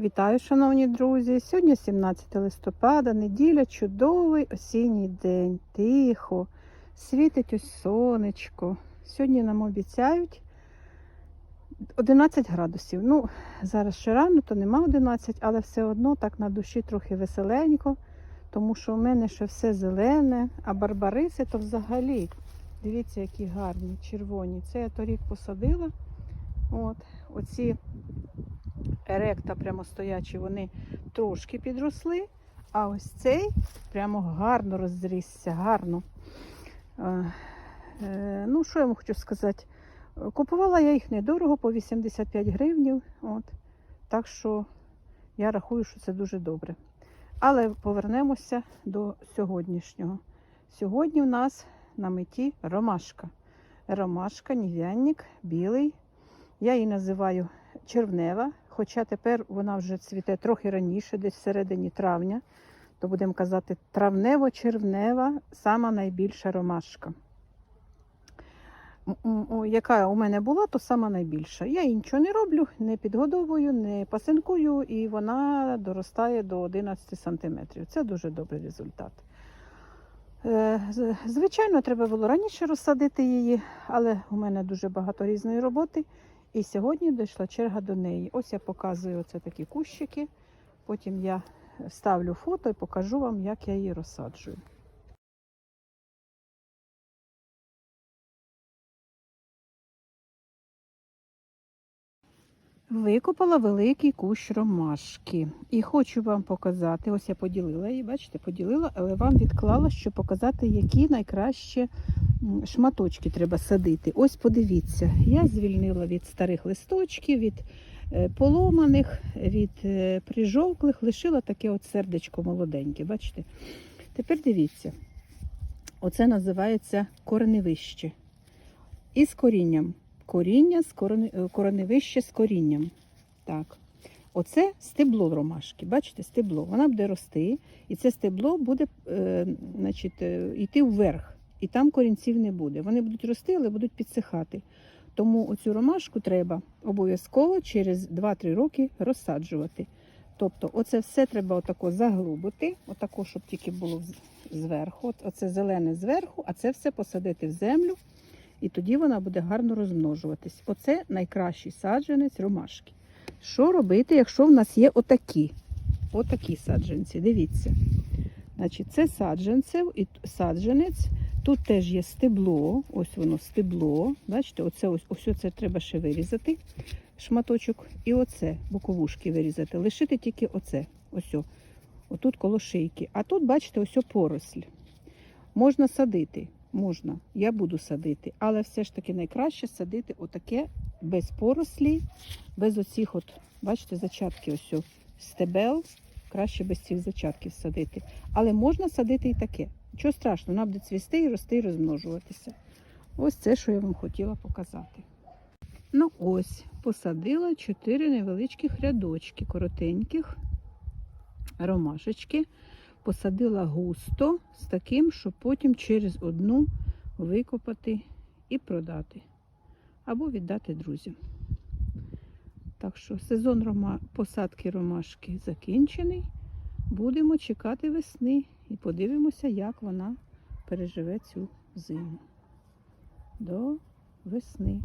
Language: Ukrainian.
Вітаю, шановні друзі! Сьогодні 17 листопада, неділя, чудовий осінній день. Тихо, світить ось сонечко. Сьогодні нам обіцяють 11 градусів. Ну, зараз ще рано, то нема 11, але все одно так на душі трохи веселенько, тому що в мене ще все зелене, а барбариси то взагалі. Дивіться, які гарні, червоні. Це я торік посадила. От, оці еректа прямо стоячі, вони трошки підросли, а ось цей прямо гарно розрісся, гарно. Е, е, ну, що я вам хочу сказати? Купувала я їх недорого, по 85 гривнів. От. Так що я рахую, що це дуже добре. Але повернемося до сьогоднішнього. Сьогодні в нас на меті ромашка. Ромашка, нів'янник, білий. Я її називаю червнева, хоча тепер вона вже цвіте трохи раніше, десь всередині травня, то будемо казати травнево-червнева, сама найбільша ромашка. Яка у мене була, то сама найбільша. Я їй нічого не роблю, не підгодовую, не пасинкую, і вона доростає до 11 см. Це дуже добрий результат. Е, Звичайно, треба було раніше розсадити її, але у мене дуже багато різної роботи. І сьогодні дійшла черга до неї. Ось я показую оце такі кущики. Потім я ставлю фото і покажу вам, як я її розсаджую. Викопала великий кущ ромашки. І хочу вам показати, ось я поділила її, бачите, поділила, але вам відклала, щоб показати, які найкраще шматочки треба садити. Ось подивіться, я звільнила від старих листочків, від е, поломаних, від е, прижовклих, лишила таке от сердечко молоденьке. Бачите? Тепер дивіться, оце називається кореневище. І з корінням. Коріння з кореневище з корінням. Так. Оце стебло ромашки. Бачите, стебло. Вона буде рости, і це стебло буде е, значить, е, йти вверх. І там корінців не буде. Вони будуть рости, але будуть підсихати. Тому оцю ромашку треба обов'язково через 2-3 роки розсаджувати. Тобто, оце все треба отако заглубити, отако, щоб тільки було зверху. Оце зелене зверху, а це все посадити в землю, і тоді вона буде гарно розмножуватись. Оце найкращий саджанець ромашки. Що робити, якщо в нас є отакі? Отакі саджанці, дивіться. Значить, це саджанцев і саджанець. Тут теж є стебло, ось воно стебло. Бачите, оце ось, ось це треба ще вирізати шматочок. І оце боковушки вирізати. Лишити тільки оце. Ось. Отут коло шийки. А тут, бачите, ось поросль. Можна садити. Можна, я буду садити, але все ж таки найкраще садити отаке без порослі, без оцих, от, бачите, зачатки ось стебел. Краще без цих зачатків садити. Але можна садити і таке. Нічого страшного, вона буде цвісти і рости і розмножуватися. Ось це, що я вам хотіла показати. Ну ось, посадила чотири невеличких рядочки, коротеньких ромашечки. Посадила густо з таким, щоб потім через одну викопати і продати. Або віддати друзям. Так що сезон посадки ромашки закінчений. Будемо чекати весни і подивимося, як вона переживе цю зиму. До весни.